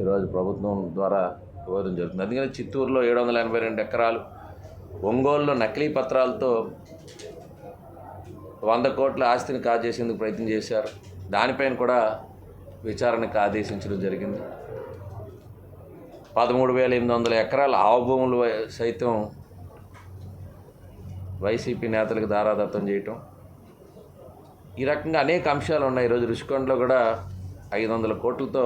ఈరోజు ప్రభుత్వం ద్వారా ఇవ్వడం జరుగుతుంది. అందుకని చిత్తూరులో ఏడు వందల ఎనభై రెండు ఎకరాలు ఒంగోలులో నకిలీ పత్రాలతో వంద కోట్ల ఆస్తిని కాజేసేందుకు ప్రయత్నం చేశారు. దానిపైన కూడా విచారణకు ఆదేశించడం జరిగింది. పదమూడు వేల ఎనిమిది వందల ఎకరాల ఆవభూములు సైతం వైసీపీ నేతలకు దారాదత్తం చేయటం. ఈ రకంగా అనేక అంశాలు ఉన్నాయి. ఈరోజు రుషికొండలో కూడా ఐదు వందల కోట్లతో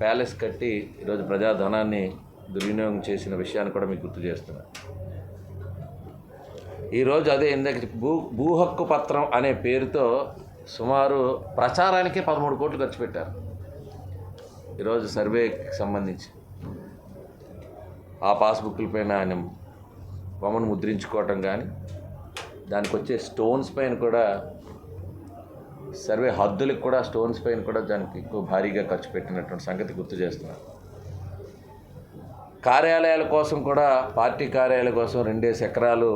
ప్యాలెస్ కట్టి ఈరోజు ప్రజాధనాన్ని దుర్వినియోగం చేసిన విషయాన్ని కూడా మీకు గుర్తు చేస్తున్నాను ఈరోజు అదే ఇందాక భూ భూ హక్కు పత్రం అనే పేరుతో సుమారు ప్రచారానికే పదమూడు కోట్లు ఖర్చు పెట్టారు. ఈరోజు సర్వేకి సంబంధించి. ఆ పాస్బుక్ల పైన ఆయన బొమ్మను ముద్రించుకోవటం కానీ దానికి వచ్చే స్టోన్స్ పైన కూడా సర్వే హద్దులకు కూడా స్టోన్స్ పైన కూడా దానికి ఎక్కువ భారీగా ఖర్చు పెట్టినటువంటి సంగతి గుర్తు చేస్తున్నారు. కార్యాలయాల కోసం కూడా పార్టీ కార్యాలయాల కోసం రెండేసి ఎకరాలు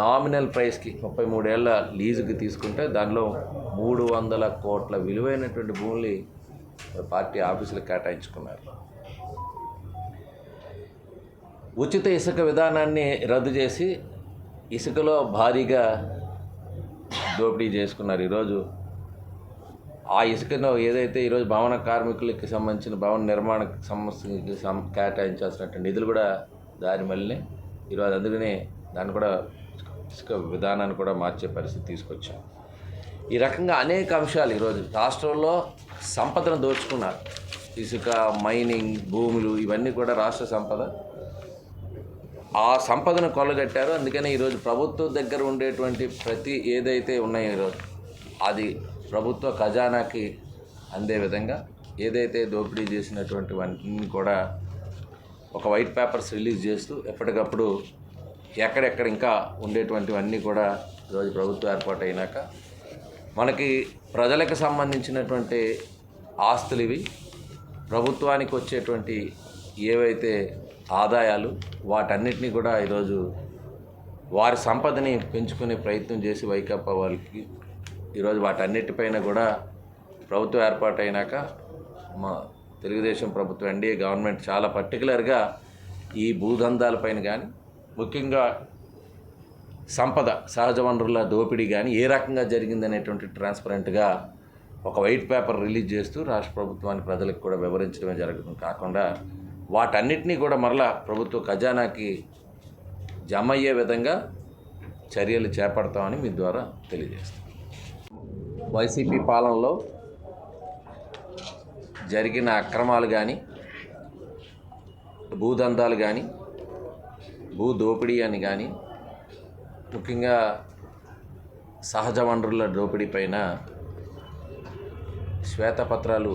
నామినల్ ప్రైస్కి ముప్పై మూడేళ్ళ లీజుకి తీసుకుంటే దానిలో మూడు వందల కోట్ల విలువైనటువంటి భూముల్ని పార్టీ ఆఫీసులకు కేటాయించుకున్నారు. ఉచిత ఇసుక విధానాన్ని రద్దు చేసి ఇసుకలో భారీగా దోపిడీ చేసుకున్నారు ఈరోజు. ఆ ఇసుకను ఏదైతే ఈరోజు భవన కార్మికులకి సంబంధించిన భవన నిర్మాణ సంస్థకి సం కేటాయించాల్సినటువంటి నిధులు కూడా దారి మళ్ళీ ఈరోజు అందుకనే దాన్ని కూడా ఇసుక విధానాన్ని కూడా మార్చే పరిస్థితి తీసుకొచ్చాం. ఈ రకంగా అనేక అంశాలు ఈరోజు రాష్ట్రంలో సంపదను దోచుకున్నారు. ఇసుక మైనింగ్ భూములు ఇవన్నీ కూడా రాష్ట్ర సంపద ఆ సంపదను కొల్లగట్టారు. అందుకని ఈరోజు ప్రభుత్వం దగ్గర ఉండేటువంటి ప్రతి ఏదైతే ఉన్నాయో ఈరోజు అది ప్రభుత్వ ఖజానాకి అందే విధంగా ఏదైతే దోపిడీ చేసినటువంటివన్నీ కూడా ఒక వైట్ పేపర్స్ రిలీజ్ చేస్తూ ఎప్పటికప్పుడు ఎక్కడెక్కడ ఇంకా ఉండేటువంటివన్నీ కూడా ఈరోజు ప్రభుత్వం ఏర్పాటు అయినాక మనకి ప్రజలకు సంబంధించినటువంటి ఆస్తులు ఇవి ప్రభుత్వానికి వచ్చేటువంటి ఏవైతే ఆదాయాలు వాటన్నిటినీ కూడా ఈరోజు వారి సంపదని పెంచుకునే ప్రయత్నం చేసి వైకాపా వాళ్ళకి ఈరోజు వాటన్నిటిపైన కూడా ప్రభుత్వం ఏర్పాటైనాక మా తెలుగుదేశం ప్రభుత్వం ఎన్డీఏ గవర్నమెంట్ చాలా పర్టికులర్గా ఈ భూదందాలపైన కానీ ముఖ్యంగా సంపద సహజ వనరుల దోపిడీ కానీ ఏ రకంగా జరిగిందనేటువంటి ట్రాన్స్పరెంట్గా ఒక వైట్ పేపర్ రిలీజ్ చేస్తూ రాష్ట్ర ప్రభుత్వానికి ప్రజలకు కూడా వివరించడమే జరగడం కాకుండా వాటన్నిటినీ కూడా మరలా ప్రభుత్వ ఖజానాకి జమ అయ్యే విధంగా చర్యలు చేపడతామని మీ ద్వారా తెలియజేస్తాం. వైసీపీ పాలనలో జరిగిన అక్రమాలు కానీ భూదందాలు కానీ భూ దోపిడీ అని కానీ ముఖ్యంగా సహజ వనరుల దోపిడీ పైన శ్వేతపత్రాలు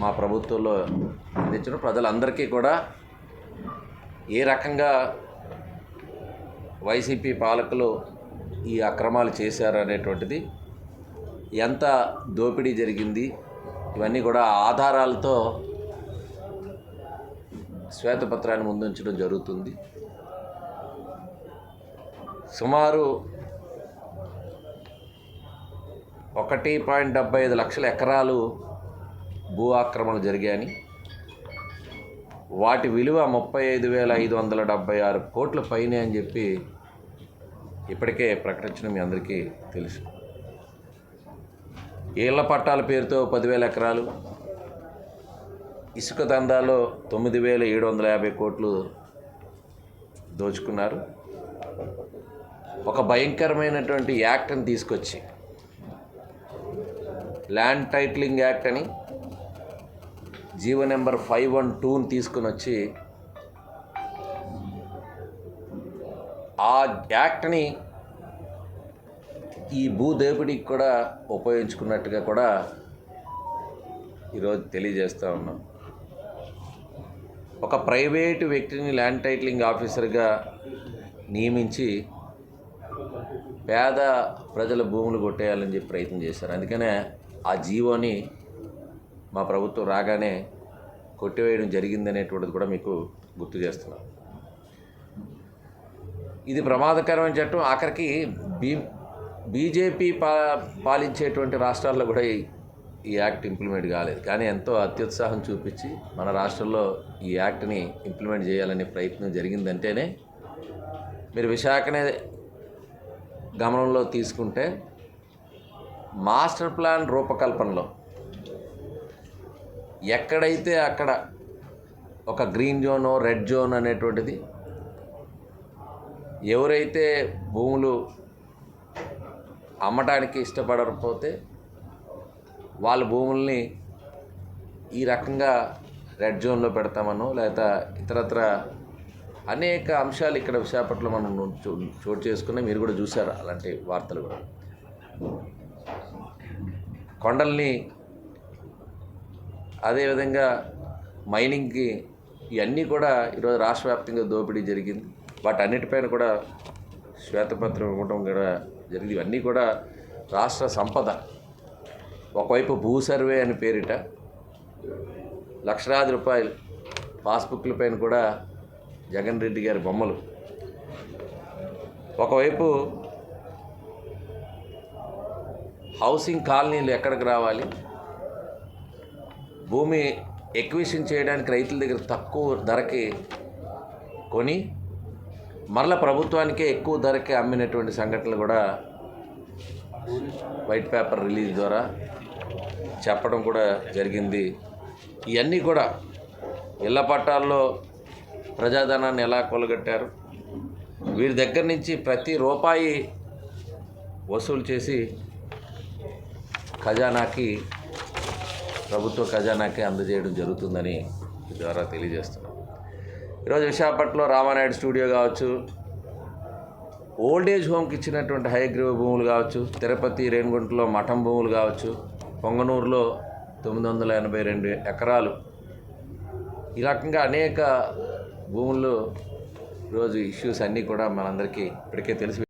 మా ప్రభుత్వంలో అందించడం ప్రజలందరికీ కూడా ఏ రకంగా వైసీపీ పాలకులు ఈ అక్రమాలు చేశారు అనేటువంటిది ఎంత దోపిడీ జరిగింది ఇవన్నీ కూడా ఆధారాలతో శ్వేతపత్రాన్ని ముందుంచడం జరుగుతుంది. సుమారు ఒకటి పాయింట్ డెబ్బై ఐదు లక్షల ఎకరాలు భూ ఆక్రమణలు జరిగాయని వాటి విలువ ముప్పై ఐదు వేల ఐదు వందల డెబ్బై ఆరు కోట్ల పైనే అని చెప్పి ఇప్పటికే ప్రకటించడం మీ అందరికీ తెలుసు. ఏళ్ళ పట్టాల పేరుతో పదివేల ఎకరాలు ఇసుక దందాలో తొమ్మిది వేల ఏడు వందల యాభై కోట్లు దోచుకున్నారు. ఒక భయంకరమైనటువంటి యాక్ట్ని తీసుకొచ్చి ల్యాండ్ టైటిలింగ్ యాక్ట్ అని జీవో నెంబర్ ఫైవ్ వన్ టూని తీసుకుని వచ్చి ఆ యాక్ట్ని ఈ భూదేవుడికి కూడా ఉపయోగించుకున్నట్టుగా కూడా ఈరోజు తెలియజేస్తూ ఉన్నాం. ఒక ప్రైవేటు వ్యక్తిని ల్యాండ్ టైటిలింగ్ ఆఫీసర్గా నియమించి పేద ప్రజల భూములు కొట్టేయాలని చెప్పి ప్రయత్నం చేశారు. అందుకనే ఆ జీవోని మా ప్రభుత్వం రాగానే కొట్టివేయడం జరిగిందనేటువంటిది కూడా మీకు గుర్తు చేస్తున్నాం. ఇది ప్రమాదకరమైన చట్టం. ఆఖరికి బీ బీజేపీ పా పాలించేటువంటి రాష్ట్రాల్లో కూడా ఈ ఈ యాక్ట్ ఇంప్లిమెంట్ కాలేదు. కానీ ఎంతో అత్యుత్సాహం చూపించి మన రాష్ట్రంలో ఈ యాక్ట్ని ఇంప్లిమెంట్ చేయాలనే ప్రయత్నం జరిగిందంటేనే మీరు విశాఖనే గమనంలో తీసుకుంటే మాస్టర్ ప్లాన్ రూపకల్పనలో ఎక్కడైతే అక్కడ ఒక గ్రీన్ జోను రెడ్ జోన్ అనేటువంటిది ఎవరైతే భూములు అమ్మటానికి ఇష్టపడకపోతే వాళ్ళ భూముల్ని ఈ రకంగా రెడ్ జోన్లో పెడతామనో లేదా ఇతరత్ర అనేక అంశాలు ఇక్కడ విశాఖపట్నంలో మనం చోటు చేసుకున్న మీరు కూడా చూసారు అలాంటి వార్తలు కూడా. కొండల్ని అదేవిధంగా మైనింగ్కి ఇవన్నీ కూడా ఈరోజు రాష్ట్ర వ్యాప్తంగా దోపిడీ జరిగింది. వాటన్నిటిపైన కూడా శ్వేతపత్రం ఇవ్వడం కూడా జరిగింది. ఇవన్నీ కూడా రాష్ట్ర సంపద. ఒకవైపు భూ సర్వే అని పేరిట లక్షలాది రూపాయలు పాస్బుక్ల పైన కూడా జగన్ రెడ్డి గారి బొమ్మలు. ఒకవైపు హౌసింగ్ కాలనీలు ఎక్కడికి రావాలి? భూమి ఎక్విషన్ చేయడానికి రైతుల దగ్గర తక్కువ ధరకి కొని మరల ప్రభుత్వానికే ఎక్కువ ధరకి అమ్మినటువంటి సంఘటనలు కూడా వైట్ పేపర్ రిలీజ్ ద్వారా చెప్పడం కూడా జరిగింది. ఇవన్నీ కూడా ఇళ్ళ పట్టాల్లో ప్రజాధనాన్ని ఎలా కొలగట్టారు? వీరి దగ్గర నుంచి ప్రతి రూపాయి వసూలు చేసి ఖజానాకి ప్రభుత్వ ఖజానాకే అందజేయడం జరుగుతుందని ద్వారా తెలియజేస్తున్నాం. ఈరోజు విశాఖపట్నంలో రామానాయుడు స్టూడియో కావచ్చు ఓల్డ్ ఏజ్ హోమ్కి ఇచ్చినటువంటి హైగ్రీవ భూములు కావచ్చు తిరుపతి రేణిగుంటలో మఠం భూములు కావచ్చు పొంగనూరులో తొమ్మిది వందల ఎనభై రెండు ఎకరాలు. ఈ రకంగా అనేక భూముల్లో ఈరోజు ఇష్యూస్ అన్నీ కూడా మనందరికీ ఇప్పటికే తెలిసి